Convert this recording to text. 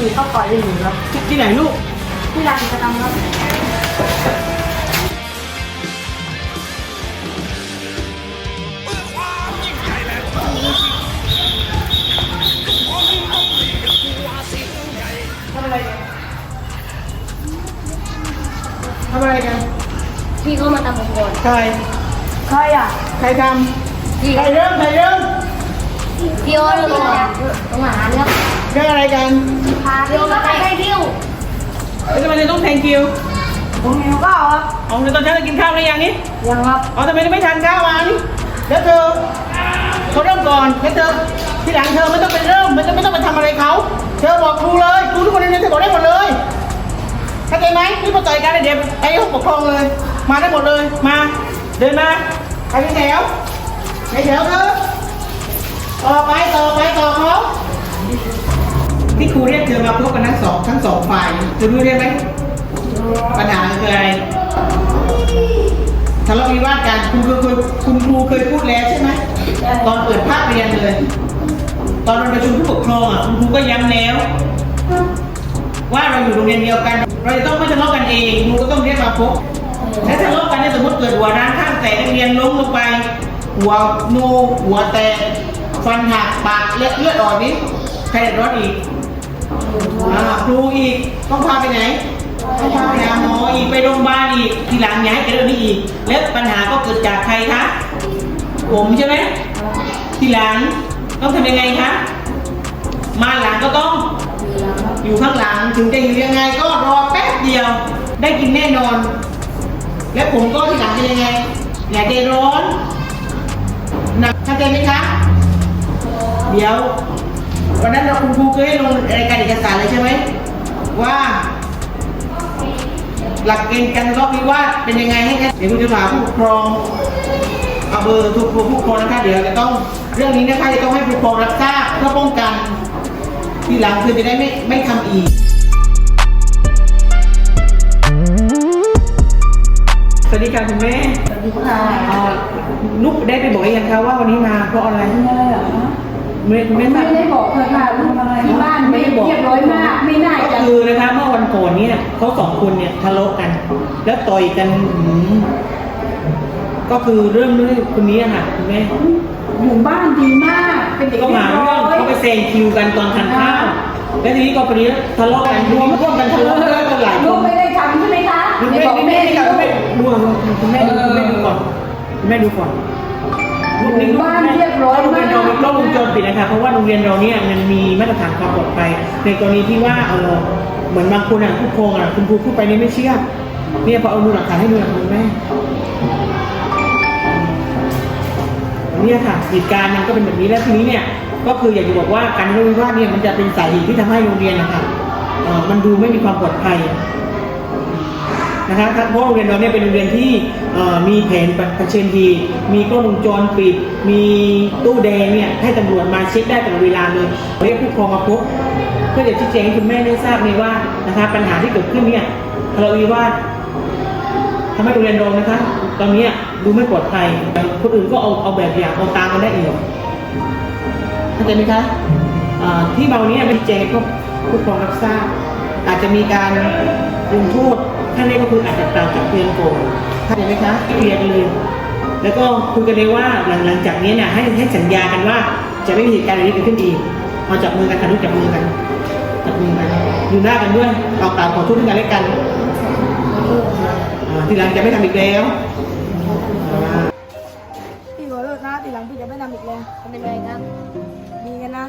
กับปสี่ก็ก่อนหนึ่งครับที่ไหนลูกที่ร้านกิจกรรมครับทำอะไรกันทำอะไรกันพี่เขามาทำผมก่อนใครใครอะใครทพี่ำใครเริ่มใครเริ่มพี่โอเลยก่อนโรงอาหารครับ เรื่องอะไรกันพาพี่โอมาได้คิวแล้วทำไมจะต้องแทงคิวผมหิวข้าวครับเอาในตอนเช้าจะกินข้าวหรือยังนี่ยังครับเอาทำไมไม่ทานข้าวมานี่แล้วเธอเขาเริ่มก่อนแล้วเธอทีหลังเธอไม่ต้องไปเริ่มไม่ต้องไม่ต้องไปทำอะไรเขาเธอบอกครูเลยครูทุกคนในนี้เธอบอกได้หมดเลยเข้าใจไหมนี่มาต่อยกันเดี๋ยวไอ้ห้องปกครองเลย มาได้หมดเลยมา เดินมาไปในแถวในแถวเธอต่อไปต่อไปต่อเขาที่ค รูเรียกเธอมาพบกันทั้งสองทั้งสองฝ่ายเธอรู้เรียกไหมปัญหาคืออะไรทะเลาะวิวาทกันคุณครูเคยคุณครูเคยพูดแล้วใช่ไหมตอนเปิดภาคเรียนเลย ตอนเราประชุมผู้ปกครองอะคุณครูก็ย้ำแล้ว ว่าเราอยู่โรงเรียนเดียวกัน เราจะต้องไม่ทะเลาะกันเองครูก็ต้องเรียกมาพบและทะเลาะกันเนี่ยสมมติเกิดหัวร้างข้างแตกนักเรียนล้มลงไปหัวนูหัวแตกฟันหักปากเลือดเลือดออกนี่ใครเดือดร้อนอีก อ่าครูอีกต้องพาไปไหนต้องพาไปหาหมออีกไปโรงพยาบาลอีกทีหลังย้ายไปเรื่องนี้อีก แล้วปัญหาก็เกิดจากใครคะผมใช่ไหมทีหลังต้องทำยังไงคะมาหลังก็ต้องอยู่ข้างหลังถึงจะอยู่ยังไงก็รอแป๊บเดียว ได้กินแน่นอน และผมก็ทีหลังจะยังไงอย่าใจร้อนนักเข้าใจไหมคะเดี๋ยว วันนั้นเราคุณครูเคยให้ลงรายการเอกสารเลยใช่ไหมว่า หลักเกณฑ์การทะเลาะวิวาทเป็นยังไงให้แค่เดี๋ยวคุณจะถามผู้ปกครองเอาเบอร์ทุกผู้ปกครองนะคะเดี๋ยวจะต้องเรื่องนี้นะคะจะต้องให้ผู้ปกครองรับทราบเพื่อป้องกันทีหลังคือจะได้ไม่ไม่ทำอีกสวัสดีค่ะคุณแม่สวัสดีค่ะเอ่อนุกได้ไปบอกยังคะว่าวันนี้มาเพราะอะไรไม่ได้เหรอคะ ไม่ไม่ทราไม่บได้บอกเลยค่ะทำอะไรที่บ้านไม่ได้บอกเรียบร้อยมาก ไม่น่าก็จะคือนะคะเมื่อวันก่อนเนี่ยเขาสองคนเนี่ยทะเลาะกัน แล้วต่อยกันหืมก็คือเรื่องด้วยคนนี้อะค่ะคุณแม่อยู่บ้านดีมาก เป็นเด็กก็เรียมาบเรื่ร้องอย เขาไปเซ็นคิวกันตอนทานข้าวแล้วทีนี้ก็พอดีทะเลาะกันรวมร่วมกันทะเลาะกันหลายคลูกน ไม่ได้ทำใช่ไหมคะคุณไหนแม่บอกคุณแม่แม่ดิคุณแม่ลูกดูคุณแม่ดูคุณแม่ดูก่อนคุณแม่ดูก่อน อยู่บ้านเรียบร้อยโรงมายนกเรากล้องวงจรปิดนะคะเพราะว่าโรงเรียนเราเนี่ยมันมีมาตรฐานความปลอดภัยในกรณีที่ว่าเออเหมือนบางคนอะผู้ปกครองอะคุณครูพูดไปนี่ไม่เชื่อเนี่ยพอเอาดูหลักฐานให้ดูหลักฐานแม่เนี่ยค่ะเหตุการณ์มันก็เป็นแบบนี้แล้วทีนี้เนี่ยก็คืออยากจะบอกว่าการทะเลาะวิวาทเนี่ยมันจะเป็นสาเหตุที่ทำให้โรงเรียนนะคะเอ่อมันดูไม่มีความปลอดภัย นะคะเพราะโรงเรียนเราเนี่ยเป็นโรงเรียนที่มีแผนเผชิญเหตุมีกล้องวงจรปิด มีตู้แดงเนี่ยให้ตำรวจมาเช็คได้ตลอดเวลาเลยเรียกผู้ปกครองมาพบเพื่อจะชี้แจงให้คุณแม่ได้ทราบเลยว่านะคะปัญหาที่เกิดขึ้นเนี่ยทะเลาะวิวาททำให้โรงเรียนเรานะคะตอนนี้ดูไม่ปลอดภัยคนอื่นก็เอาเอาแบบอย่างเอาตามกันได้อีกเข้าใจไหมคะที่เบาเนี้ไม่แจ้งให้ผู้ปกครองรับทราบอาจจะมีการลงโทษ ขั้นแรกก็คืออาจจะกล่าวจากเตือนก่อนเข้าใจไหมคะเคลียร์กันเลย แล้วก็คุยกันเลยว่าหลังหลังจากนี้เนี่ยให้ให้สัญญากันว่าจะไม่มีเหตุการณ์อะไรนี้เกิดขึ้นอีกมาจับมือกันค่ะลูกจับมือกันจับมือกันดูหน้ากันด้วยกล่าวกล่าวขอโทษซึ่งกันและกันอ่าทีหลังจะไม่ทำอีกแล้วอ่า พี่ขอโทษนะทีหลังพี่จะไม่ทำอีกแล้วไม่เป็นไรครับ ดีกันนะ